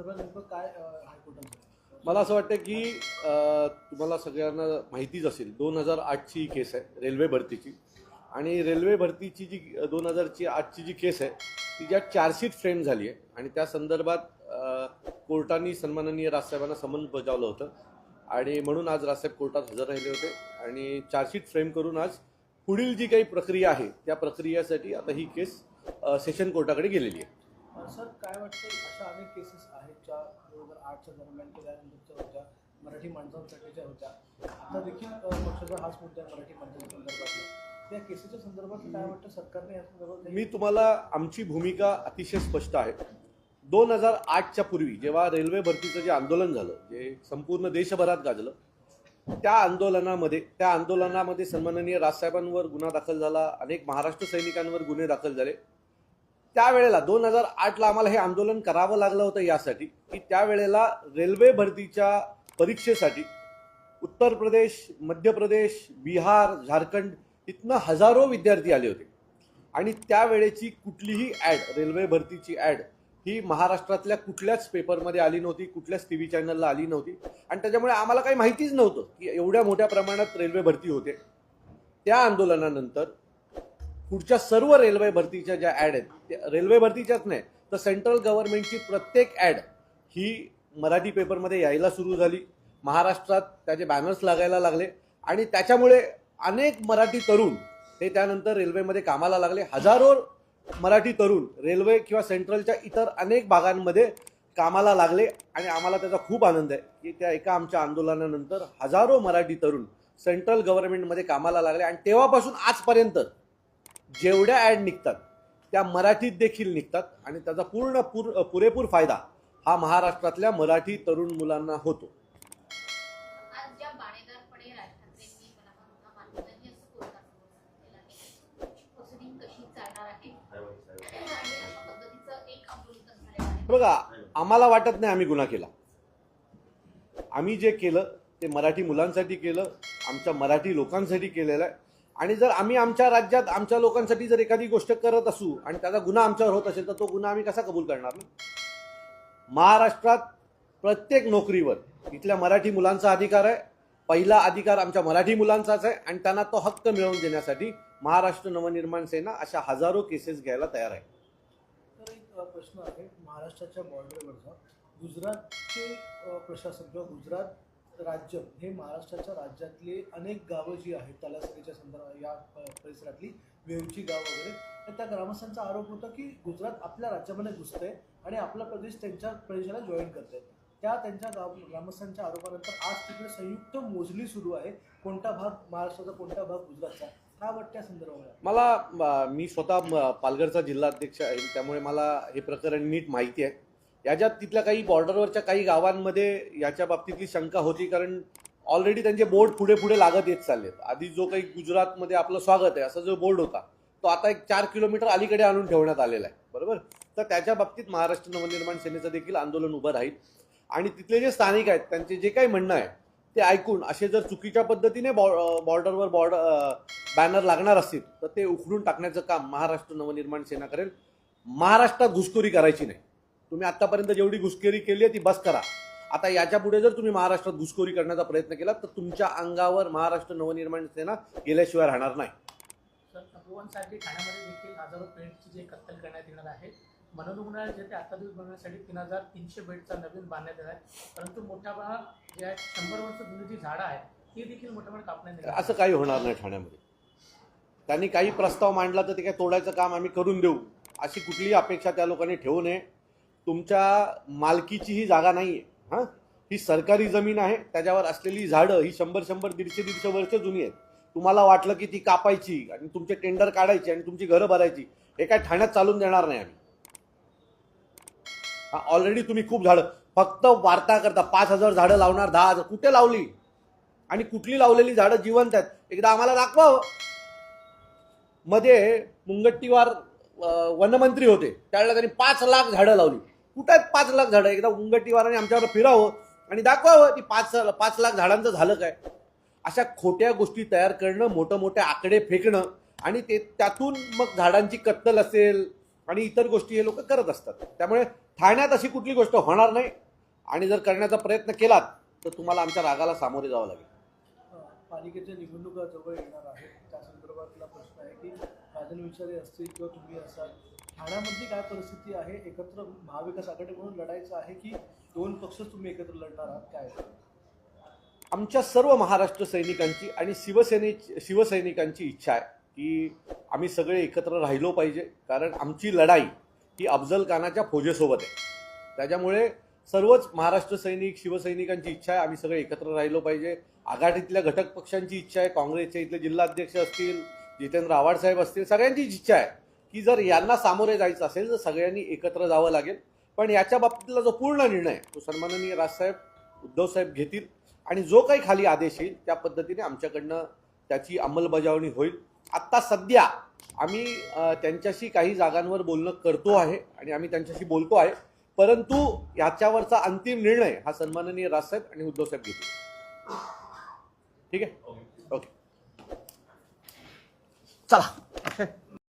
संदर्भात नेमकं काय मला असं वाटतं की अ, तुम्हाला सगळ्यांना माहितीच असेल दोन हजार आठची ही केस आहे रेल्वे भरतीची. आणि रेल्वे भरतीची जी दोन हजारची आठची जी केस आहे ती ज्या चार्जशीट फ्रेम झाली आहे आणि त्या संदर्भात अ, कोर्टाने सन्माननीय राजसाहेबांना समन बजावलं होतं. आणि म्हणून आज राजसाहेब कोर्टात हजर राहिले होते. आणि चार्जशीट फ्रेम करून आज पुढील जी काही प्रक्रिया आहे त्या प्रक्रियेसाठी आता ही केस अ, सेशन कोर्टाकडे गेलेली आहे. सर काय वाटतं अशा अनेक केसेस आहेत दोन हजार आठच्या दरम्यान केल्यानंतरच्या होत्या मराठी माणसांसाठीच्या होत्या. आता देखील पक्षाचा हाच मुद्दा आहे मराठी माणसांसंदर्भातला त्या केसेच्या संदर्भात काय वाटतं सरकारने या संदर्भात मी तुम्हाला आमची भूमिका अतिशय स्पष्ट आहे. दोन हजार आठच्या पूर्वी जेव्हा रेल्वे भरतीचं जे आंदोलन झालं जे संपूर्ण देशभरात गाजलं त्या आंदोलनामध्ये त्या आंदोलनामध्ये सन्माननीय राजसाहेबांवर गुन्हा दाखल झाला अनेक महाराष्ट्र सैनिकांवर गुन्हे दाखल झाले. त्यावेळेला दोन हजार आठला आम्हाला हे आंदोलन करावं लागलं होतं यासाठी. की त्यावेळेला रेल्वे भरतीच्या परीक्षेसाठी उत्तर प्रदेश मध्य प्रदेश बिहार झारखंड इथनं हजारो विद्यार्थी आले होते. आणि त्यावेळेची कुठलीही ॲड रेल्वे भरतीची ॲड ही महाराष्ट्रातल्या कुठल्याच पेपरमध्ये आली नव्हती कुठल्याच टी व्ही चॅनलला आली नव्हती. आणि त्याच्यामुळे आम्हाला काही माहितीच नव्हतं की एवढ्या मोठ्या प्रमाणात रेल्वे भरती होते. त्या आंदोलनानंतर पुढच्या सर्व रेल्वे भरतीच्या ज्या ॲड आहेत त्या रेल्वे भरतीच्याच नाही तर सेंट्रल गव्हर्नमेंटची प्रत्येक ॲड ही मराठी पेपरमध्ये यायला सुरू झाली. महाराष्ट्रात त्याचे बॅनर्स लागायला लागले आणि त्याच्यामुळे अनेक मराठी तरुण हे त्यानंतर रेल्वेमध्ये कामाला लागले. हजारो मराठी तरुण रेल्वे किंवा सेंट्रलच्या इतर अनेक भागांमध्ये कामाला लागले आणि आम्हाला त्याचा खूप आनंद आहे की त्या एका आमच्या आंदोलनानंतर हजारो मराठी तरुण सेंट्रल गव्हर्नमेंटमध्ये कामाला लागले आणि तेव्हापासून आजपर्यंत जेवढ्या ॲड निघतात त्या मराठीत देखील निघतात आणि त्याचा पूर्ण पूर पुरेपूर फायदा हा महाराष्ट्रातल्या मराठी तरुण मुलांना होतो. बघा आम्हाला वाटत नाही आम्ही गुन्हा केला. आम्ही जे केलं ते मराठी मुलांसाठी केलं आमच्या मराठी लोकांसाठी केलेलं आहे. आणि जर आम्ही आमच्या राज्यात आमच्या लोकांसाठी जर एखादी गोष्ट करत असू आणि त्याचा गुन्हा आमच्यावर होत असेल तर तो गुन्हा आम्ही कसा कबूल करणार ना? महाराष्ट्रात प्रत्येक नोकरीवर इथल्या मराठी मुलांचा अधिकार आहे पहिला अधिकार आमच्या मराठी मुलांचाच आहे आणि त्यांना तो हक्क मिळवून देण्यासाठी महाराष्ट्र नवनिर्माण सेना अशा हजारो केसेस घ्यायला तयार आहे. तर एक प्रश्न आहे महाराष्ट्राच्या बॉर्डरवरचा गुजरातचे प्रशासन किंवा गुजरात राज्य हे महाराष्ट्राच्या राज्यातले अनेक गावं जी आहेत तलासरीच्या संदर्भात या परिसरातली वेवची गाव वगैरे तर त्या ग्रामस्थांचा आरोप होता की गुजरात आपल्या राज्यामध्ये घुसतंय आणि आपला प्रदेश त्यांच्या प्रदेशाला जॉईन करतंय. त्या त्यांच्या गाव ग्रामस्थांच्या आरोपानंतर आज तिकडे संयुक्त मोजणी सुरू आहे. कोणता भाग महाराष्ट्राचा कोणता भाग गुजरातचा? काय वाटतं या संदर्भात मला मी स्वतः पालघरचा जिल्हाध्यक्ष आहे त्यामुळे मला हे प्रकरण नीट माहिती आहे. याच्यात तिथल्या काही बॉर्डरवरच्या काही गावांमध्ये याच्या बाबतीतली शंका होती कारण ऑलरेडी त्यांचे बोर्ड पुढे पुढे लागत येत चाललेत. आधी जो काही गुजरातमध्ये आपलं स्वागत आहे असा जो बोर्ड होता तो आता एक चार किलोमीटर अलीकडे आणून ठेवण्यात आलेला आहे. बरोबर? तर त्याच्या बाबतीत महाराष्ट्र नवनिर्माण सेनेचं देखील आंदोलन उभं राहील. आणि तिथले जे स्थानिक आहेत त्यांचे जे काही म्हणणं आहे ते ऐकून असे जर चुकीच्या पद्धतीने बॉ बॉर्डरवर बॉर्डर बॅनर लागणार असतील तर ते उखडून टाकण्याचं काम महाराष्ट्र नवनिर्माण सेना करेल. महाराष्ट्रात घुसखोरी करायची नाही. तुम्ही आतापर्यंत जेवढी घुसखोरी केली आहे ती बस करा. आता याच्यापुढे जर तुम्ही महाराष्ट्रात घुसखोरी करण्याचा प्रयत्न केला तर तुमच्या अंगावर महाराष्ट्र नवनिर्माण सेना गेल्याशिवाय राहणार नाही. ठाण्यामध्ये देखील हजारो बेडची जे कत्तल करण्यात येणार आहे. मनोरुग्णालय जे ते बनवण्यासाठी तीन हजार तीनशे बेडचा नवीन बांधण्यात येणार आहे. परंतु मोठ्या प्रमाणात जे आहे शंभर वर्ष जुनी जी झाडं आहेत ती देखील मोठ्या प्रमाणात कापण्यात येणार असं काही होणार नाही ठाण्यामध्ये. त्यांनी काही प्रस्ताव मांडला तर ते काय तोडायचं काम आम्ही करून देऊ अशी कुठलीही अपेक्षा त्या लोकांनी ठेवू नये. तुमच्या मालकीची ही जागा नाही आहे हां? ही सरकारी जमीन आहे त्याच्यावर असलेली झाडं ही शंभर शंभर दीडशे दीडशे वर्ष जुनी आहेत. तुम्हाला वाटलं की ती कापायची आणि तुमचे टेंडर काढायची आणि तुमची घरं भरायची हे काय ठाण्यात चालून देणार नाही आम्ही. ऑलरेडी तुम्ही खूप झाडं फक्त वार्ता करता पाच हजार झाडं लावणार दहा हजार कुठे लावली? आणि कुठली लावलेली झाडं जिवंत आहेत? एकदा आम्हाला दाखवावं. मध्ये मुंगट्टीवार वनमंत्री होते. त्यावेळेला त्यांनी पाच लाख झाडं लावली. कुठं आहेत पाच लाख झाडं एकदा उंगटीवाराने आमच्यावर फिरावं आणि दाखवावं की पाच पाच लाख झाडांचं झालं काय. अशा खोट्या गोष्टी तयार करणं मोठं मोठे आकडे फेकणं आणि ते त्यातून मग झाडांची कत्तल असेल आणि इतर गोष्टी हे लोक करत असतात. त्यामुळे ठाण्यात अशी कुठली गोष्ट होणार नाही आणि जर करण्याचा प्रयत्न केलात तर तुम्हाला आमच्या रागाला सामोरे जावं लागेल. पालिकेच्या निवडणुका जवळ येणार आहे त्या संदर्भातला प्रश्न आहे की राजन विचारे असतील किंवा तुम्ही असाल ठाण्यामध्ये काय परिस्थिती आहे? एकत्र महाविकास आघाडी म्हणून लढायचं आहे की दोन पक्ष तुम्ही एकत्र लढणार आहात? काय आमच्या सर्व महाराष्ट्र सैनिकांची आणि शिवसेने शिवसैनिकांची इच्छा आहे की आम्ही सगळे एकत्र राहिलो पाहिजे. कारण आमची लढाई ही अफजल खानाच्या फौजेसोबत आहे. त्याच्यामुळे सर्वच महाराष्ट्र सैनिक शिवसैनिकांची इच्छा आहे आम्ही सगळे एकत्र राहिलो पाहिजे. आघाडीतल्या घटक पक्षांची इच्छा आहे. काँग्रेसचे इथले जिल्हाध्यक्ष असतील जितेंद्र आव्हाड साहेब असतील सगळ्यांचीच इच्छा आहे. की जर यांना सामोरे जायचं असेल तर सगळ्यांनी एकत्र जावं लागेल. पण याच्या बाबतीतला जो पूर्ण निर्णय तो सन्माननीय राजसाहेब उद्धवसाहेब घेतील. आणि जो काही खाली आदेश येईल त्या पद्धतीने आमच्याकडनं त्याची अंमलबजावणी होईल. आत्ता सध्या आम्ही त्यांच्याशी काही जागांवर बोलणं करतो आहे आणि आम्ही त्यांच्याशी बोलतो आहे. परंतु याच्यावरचा अंतिम निर्णय हा सन्माननीय राजसाहेब आणि उद्धवसाहेब घेतील. ठीक आहे? ओके. चला.